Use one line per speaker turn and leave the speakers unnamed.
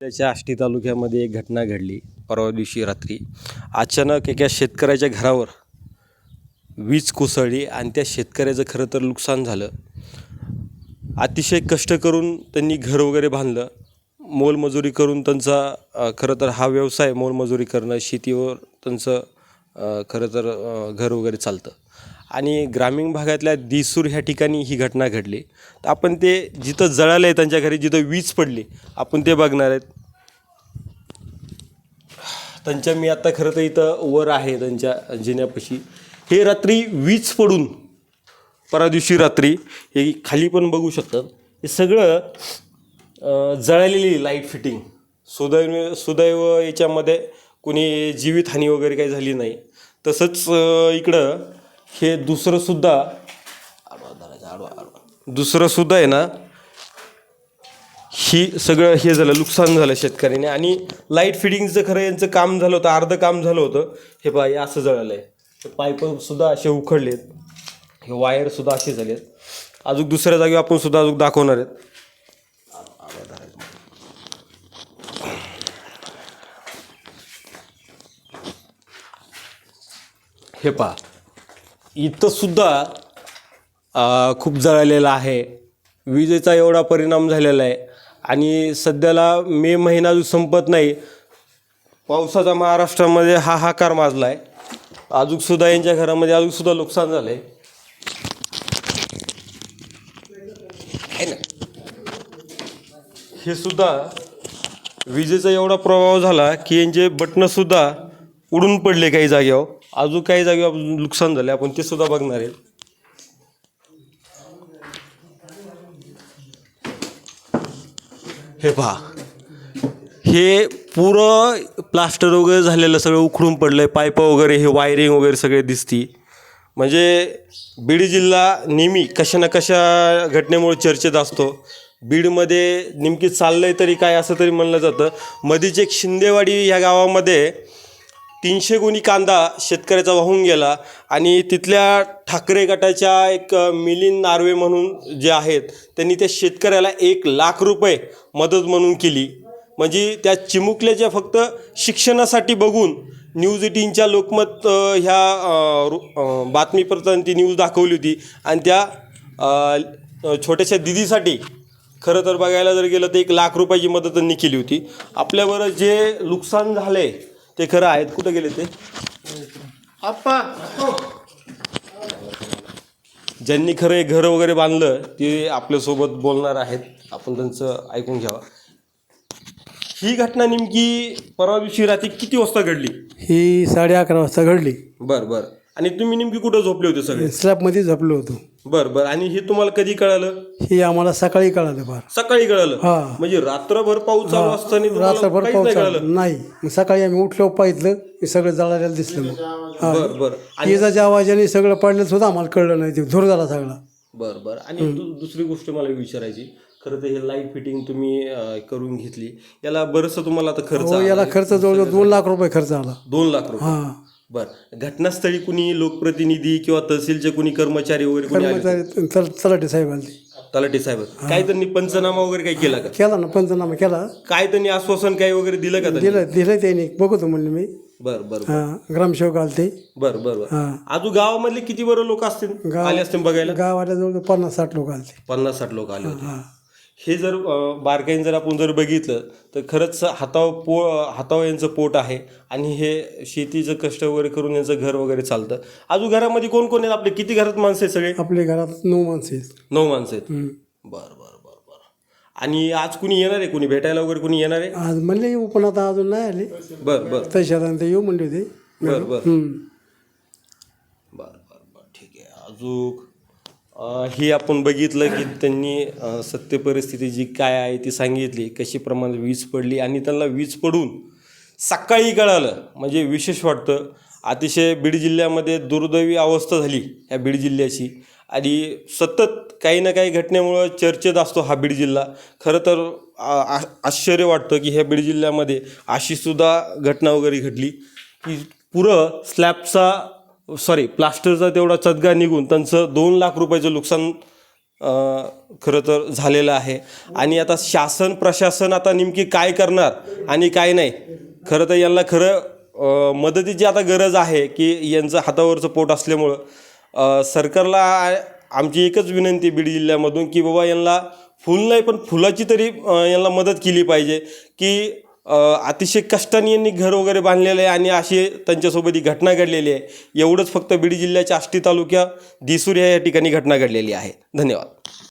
त्याच्या आष्टी तालुक्यामध्ये एक घटना घडली. परवा दिवशी रात्री अचानक एका शेतकऱ्याच्या घरावर वीज कोसळली आणि त्या शेतकऱ्याचं खरं तर नुकसान झालं. अतिशय कष्ट करून त्यांनी घर वगैरे बांधलं. मोलमजुरी करून त्यांचा खरं तर हा व्यवसाय मोलमजुरी करणं शेतीवर त्यांचं खरं तर घर वगैरे चालतं. आणि ग्रामीण भागातल्या दिसूर ह्या ठिकाणी ही घटना घडली. तर आपण ते जिथं जळालं आहे त्यांच्या घरी जिथं वीज पडली आपण ते बघणार आहेत. त्यांच्या मी आत्ता खरं तर इथं वर आहे त्यांच्या जिन्यापाशी. हे रात्री वीज पडून परा दिवशी रात्री हे खाली पण बघू शकतात. हे सगळं जळालेली लाइट फिटिंग सुदैव सुदैव याच्यामध्ये कोणी जीवितहानी वगैरे काही झाली नाही. तसंच इकडं हे दुसरंसुद्धा दुसरंसुद्धा आहे ना ही सगळं हे झालं नुकसान झालं शेतकऱ्याने. आणि लाइट फिटिंगचं खरं यांचं काम झालं होतं अर्धं काम झालं होतं. हे पहा असं जळालं आहे. पाईप सुद्धा असे उखडलेत. हे वायरसुद्धा असे झालेत. अजून दुसऱ्या जागी आपण सुद्धा अजून दाखवणार आहेत. हे पहा. इथंसुद्धा खूप जळालेलं आहे. विजेचा एवढा परिणाम झालेला आहे. आणि सध्याला मे महिना जो संपत नाही पावसाचा महाराष्ट्रामध्ये हाहाकार माजला आहे अजूनसुद्धा यांच्या घरामध्ये अजूनसुद्धा नुकसान झालं आहे ना? हे सुद्धा विजेचा एवढा प्रभाव झाला की यांचे बटणंसुद्धा उडून पडले काही जागेवर. अजून काही जागी नुकसान झाले आपण ते सुद्धा बघणार आहे. हे पहा. हे पुरं प्लास्टर वगैरे झालेलं सगळं उखडून पडलं आहे पायपं वगैरे हे वायरिंग वगैरे सगळे दिसती. म्हणजे बीड जिल्हा नेहमी कशा ना कशा घटनेमुळे चर्चेत असतो. बीडमध्ये नेमकी चाललं आहे तरी काय असं तरी म्हणलं जातं. मधीच एक शिंदेवाडी ह्या गावामध्ये तीनशे गुणी कांदा शेतकऱ्याचा वाहून गेला आणि तिथल्या ठाकरे गटाच्या एक मिलिंद नार्वे म्हणून जे आहेत त्यांनी त्या शेतकऱ्याला एक लाख रुपये मदत म्हणून केली. म्हणजे त्या चिमुकल्याच्या फक्त शिक्षणासाठी बघून न्यूज एटीनच्या लोकमत ह्या रु- बातमीपत्रांनी ती न्यूज दाखवली होती आणि त्या छोट्याशा दिदीसाठी खरं तर बघायला जर गेलं तर एक लाख रुपयाची मदत त्यांनी केली होती. आपल्याबरोबर जे नुकसान झालं आहे ते खरं आहेत. कुठं गेले ते?
आप्पा.
ज्यांनी खरं हे घर वगैरे बांधलं ते आपल्यासोबत बोलणार आहेत. आपण त्यांचं ऐकून घ्यावं. ही घटना नेमकी परवा दिवशी रात्री किती वाजता घडली?
ही साडे अकरा वाजता घडली.
बर बर. आणि तुम्ही नेमकी कुठं झोपले होते सगळे?
स्लॅबमध्ये झोपलो होतो.
बर बर. आणि हे तुम्हाला कधी कळालं?
हे आम्हाला सकाळी कळालं फार.
सकाळी कळालं?
हा.
म्हणजे रात्रभर पाऊस चालू असताना तुम्हाला
रात्रभर
काहीच
पाऊस
नाही
चालू.
कळालं?
नाही. मग सकाळी आम्ही उठलो पाहिलं हे सगळं जळालेलं दिसलं मग. हा.
बर बर. आणि
विजाच्या आवाजाने सगळं पडलं सुद्धा आम्हाला कळलं नाही. ते धूर झाला सगळा.
बर बर. आणि दु- दुसरी गोष्ट मला विचारायची. खरं तर हे लाइट फिटिंग तुम्ही अं, करून घेतली. याला बरंचसं तुम्हाला आता खर्च
हो याला खर्च जवळजवळ दोन लाख रुपये खर्च आला.
दोन लाख रुपये.
हा.
बर. घटनास्थळी कुणी लोकप्रतिनिधी किंवा तहसीलचे कुणी कर्मचारी वगैरे कुणी आले
कर्मचारी तल- तलाठी साहेब आले.
तलाठी साहेब. काय त्यांनी पंचनामा वगैरे काही केला का?
केला ना पंचनामा केला.
काय त्यांनी आश्वासन काय वगैरे दिलं का त्यांनी?
दिलं दिलं त्यांनी. बघतो म्हणले मी.
बर बर
हा ग्रामसेवक आले ते
बर बर बर.
हा.
अजून गावामधले किती बरं लोक असतील?
गाव-
आले असतील बघायला?
गावाला जवळजवळ पन्नास साठ लोक आले ते
पन्नास साठ लोक आले होते.
हा.
हे जर बारकाईने जर आपण जर बघितलं तर खरंच हातावर पो हातावर यांचं पोट आहे आणि हे शेतीचं कष्ट वगैरे करून यांचं घर वगैरे चालतं. अजून घरामध्ये कोण कोण आहेत आपले? किती घरात माणसं आहेत सगळे?
आपल्या घरात नऊ माणसं आहेत.
नऊ माणसं आहेत.
हम्म.
बर बर बर बर. आणि आज कुणी येणार आहे? कुणी भेटायला वगैरे कुणी येणार आहे?
आज म्हणले येऊ पण आता अजून नाही आले.
बर बर.
तशात ते येऊ म्हणले होते
बर बर.
हम्म.
बर बर बर. ठीक आहे. अजून हे आपण बघितलं की त्यांनी सत्य परिस्थिती जी काय आहे ती सांगितली कशी प्रमाणात वीज पडली आणि त्यांना वीज पडून सकाळी कळालं. म्हणजे विशेष वाटतं अतिशय बीड जिल्ह्यामध्ये दुर्दैवी अवस्था झाली ह्या बीड जिल्ह्याची. आणि सतत काही ना काही घटनेमुळं चर्चेत असतो हा बीड जिल्हा. खरं तर आ- आश्चर्य वाटतं की ह्या बीड जिल्ह्यामध्ये अशीसुद्धा घटना वगैरे घडली. की पुरं स्लॅबचा सॉरी प्लास्टरचा तेवढा चदगा निघून त्यांचं दोन लाख रुपयाचं नुकसान खरं तर झालेलं आहे. आणि आता शासन प्रशासन आता नेमकी काय करणार आणि काय नाही खरं तर यांना खरं मदतीची आता गरज आहे की यांचं हातावरचं पोट असल्यामुळं सरकारला आमची एकच विनंती बीड जिल्ह्यामधून की बाबा यांना फुल नाही पण फुलाची तरी यांना मदत केली पाहिजे की अतिशय कष्टाने यांनी घर वगैरे बांधलेलं आहे आणि अशी त्यांच्यासोबत ही घटना घडलेली आहे. एवढंच फक्त बीड जिल्ह्याच्या आष्टी तालुक्या दिसूर या ठिकाणी घटना घडलेली आहे. धन्यवाद.